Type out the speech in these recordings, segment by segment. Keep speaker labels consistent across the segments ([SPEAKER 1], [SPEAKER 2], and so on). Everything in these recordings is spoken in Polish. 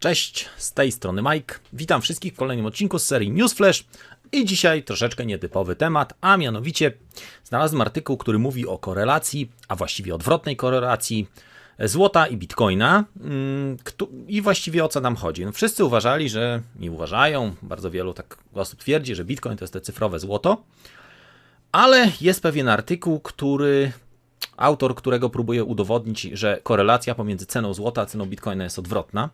[SPEAKER 1] Cześć, z tej strony Mike. Witam wszystkich w kolejnym odcinku z serii Newsflash. I dzisiaj troszeczkę nietypowy temat, a mianowicie znalazłem artykuł, który mówi o korelacji, a właściwie odwrotnej korelacji złota i bitcoina. mm, I właściwie o co nam chodzi? No wszyscy uważali, że nie uważają, bardzo wielu tak osób twierdzi, że bitcoin to jest te cyfrowe złoto. Ale jest pewien artykuł, który autor którego próbuje udowodnić, że korelacja pomiędzy ceną złota a ceną bitcoina jest odwrotna.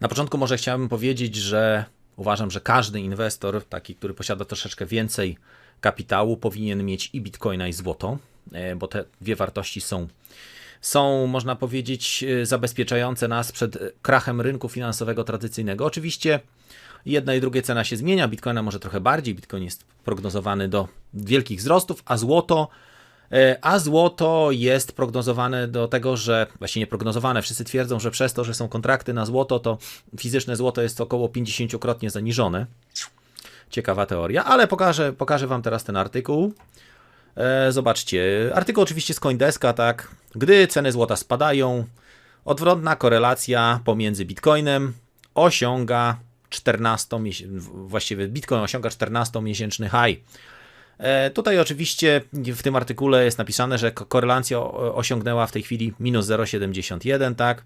[SPEAKER 1] Na początku może chciałbym powiedzieć, że uważam, że każdy inwestor, taki, który posiada troszeczkę więcej kapitału, powinien mieć i bitcoina, i złoto, e, bo te dwie wartości są, są można powiedzieć, e, zabezpieczające nas przed e, krachem rynku finansowego tradycyjnego. Oczywiście jedna i drugie cena się zmienia, bitcoina może trochę bardziej, bitcoin jest prognozowany do wielkich wzrostów, a złoto A złoto jest prognozowane do tego, że właśnie nie prognozowane, wszyscy twierdzą, że przez to, że są kontrakty na złoto, to fizyczne złoto jest około 50-krotnie zaniżone. Ciekawa teoria, ale pokażę, pokażę Wam teraz ten artykuł. E, Zobaczcie, artykuł oczywiście z Coindeska, tak. Gdy ceny złota spadają, odwrotna korelacja pomiędzy bitcoinem osiąga 14, miesię- właściwie bitcoin osiąga 14-miesięczny high. E, Tutaj oczywiście w tym artykule jest napisane, że ko- korelacja o- osiągnęła w tej chwili minus 0,71, tak?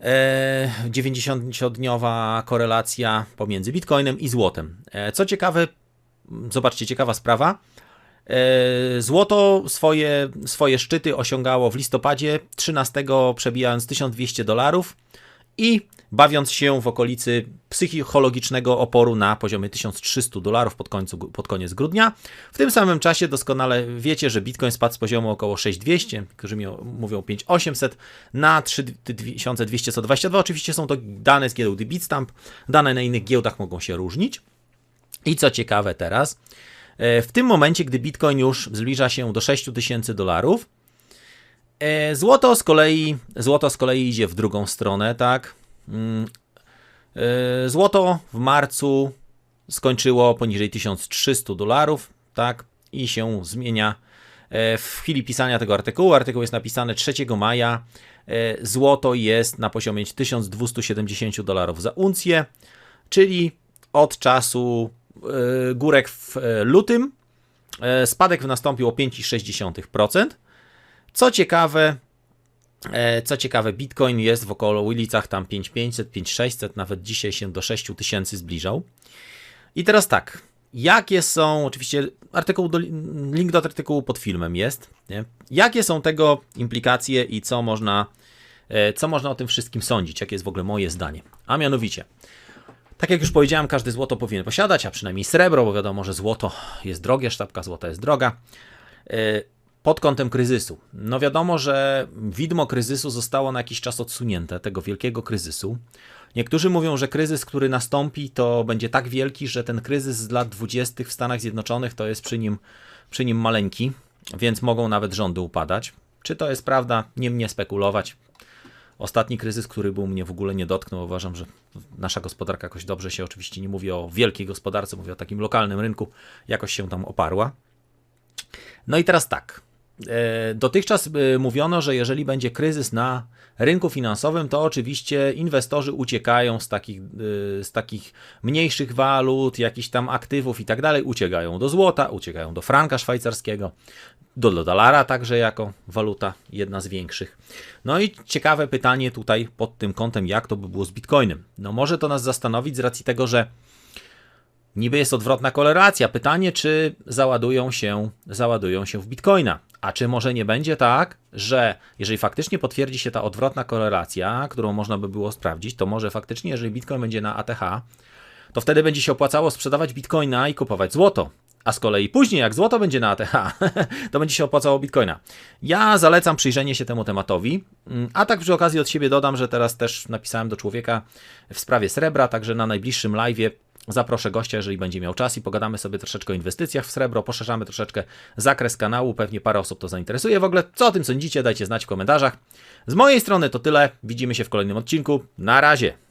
[SPEAKER 1] E, 90-dniowa korelacja pomiędzy bitcoinem i złotem. E, Co ciekawe, zobaczcie, ciekawa sprawa. E, Złoto swoje, swoje szczyty osiągało w listopadzie 13, przebijając 1200 dolarów i bawiąc się w okolicy psychologicznego oporu na poziomie 1300 dolarów pod, pod koniec grudnia. W tym samym czasie doskonale wiecie, że Bitcoin spadł z poziomu około 6200, którzy mi mówią 5800 na 3222. Oczywiście są to dane z giełdy Bitstamp, dane na innych giełdach mogą się różnić. I co ciekawe teraz, e, w tym momencie, gdy Bitcoin już zbliża się do 6000 dolarów, E, Złoto z kolei, złoto z kolei idzie w drugą stronę, tak? Mm, e, Złoto w marcu skończyło poniżej 1300 dolarów, tak? I się zmienia e, w chwili pisania tego artykułu. Artykuł jest napisany 3 maja. E, Złoto jest na poziomie 1270 dolarów za uncję, czyli od czasu e, górek w lutym spadek nastąpił o 5,6%. Co ciekawe, co ciekawe, Bitcoin jest w około ulicach tam 5500, 5600, nawet dzisiaj się do 6000 zbliżał. I teraz tak, jakie są, oczywiście artykuł do, link do artykułu pod filmem jest, nie? jakie są tego implikacje i co można, e, co można o tym wszystkim sądzić, jakie jest w ogóle moje zdanie. A mianowicie, tak jak już powiedziałem, każdy złoto powinien posiadać, a przynajmniej srebro, bo wiadomo, że złoto jest drogie, sztabka złota jest droga. Pod kątem kryzysu. No wiadomo, że widmo kryzysu zostało na jakiś czas odsunięte, tego wielkiego kryzysu. Niektórzy mówią, że kryzys, który nastąpi, to będzie tak wielki, że ten kryzys z lat 20. w Stanach Zjednoczonych to jest przy nim, przy nim maleńki, więc mogą nawet rządy upadać. Czy to jest prawda? Nie mnie spekulować. Ostatni kryzys, który był mnie w ogóle nie dotknął, uważam, że nasza gospodarka jakoś dobrze się, oczywiście nie mówię o wielkiej gospodarce, mówię o takim lokalnym rynku, jakoś się tam oparła. No i teraz tak. E, Dotychczas e, mówiono, że jeżeli będzie kryzys na rynku finansowym, to oczywiście inwestorzy uciekają z takich, e, z takich mniejszych walut, jakichś tam aktywów i tak dalej, uciekają do złota, uciekają do franka szwajcarskiego, do, do dolara także jako waluta, jedna z większych. No i ciekawe pytanie tutaj pod tym kątem, jak to by było z bitcoinem. No może to nas zastanowić z racji tego, że Niby jest odwrotna korelacja. Pytanie, czy załadują się, załadują się w bitcoina. A czy może nie będzie tak, że jeżeli faktycznie potwierdzi się ta odwrotna korelacja, którą można by było sprawdzić, to może faktycznie, jeżeli bitcoin będzie na ATH, to wtedy będzie się opłacało sprzedawać bitcoina i kupować złoto. A z kolei później, jak złoto będzie na ATH, to będzie się opłacało bitcoina. Ja zalecam przyjrzenie się temu tematowi. Mm, A tak przy okazji od siebie dodam, że teraz też napisałem do człowieka w sprawie srebra, także na najbliższym live'ie Zaproszę gościa, jeżeli będzie miał czas i pogadamy sobie troszeczkę o inwestycjach w srebro, poszerzamy troszeczkę zakres kanału, pewnie parę osób to zainteresuje. W ogóle, co o tym sądzicie, dajcie znać w komentarzach. Z mojej strony to tyle, widzimy się w kolejnym odcinku. Na razie!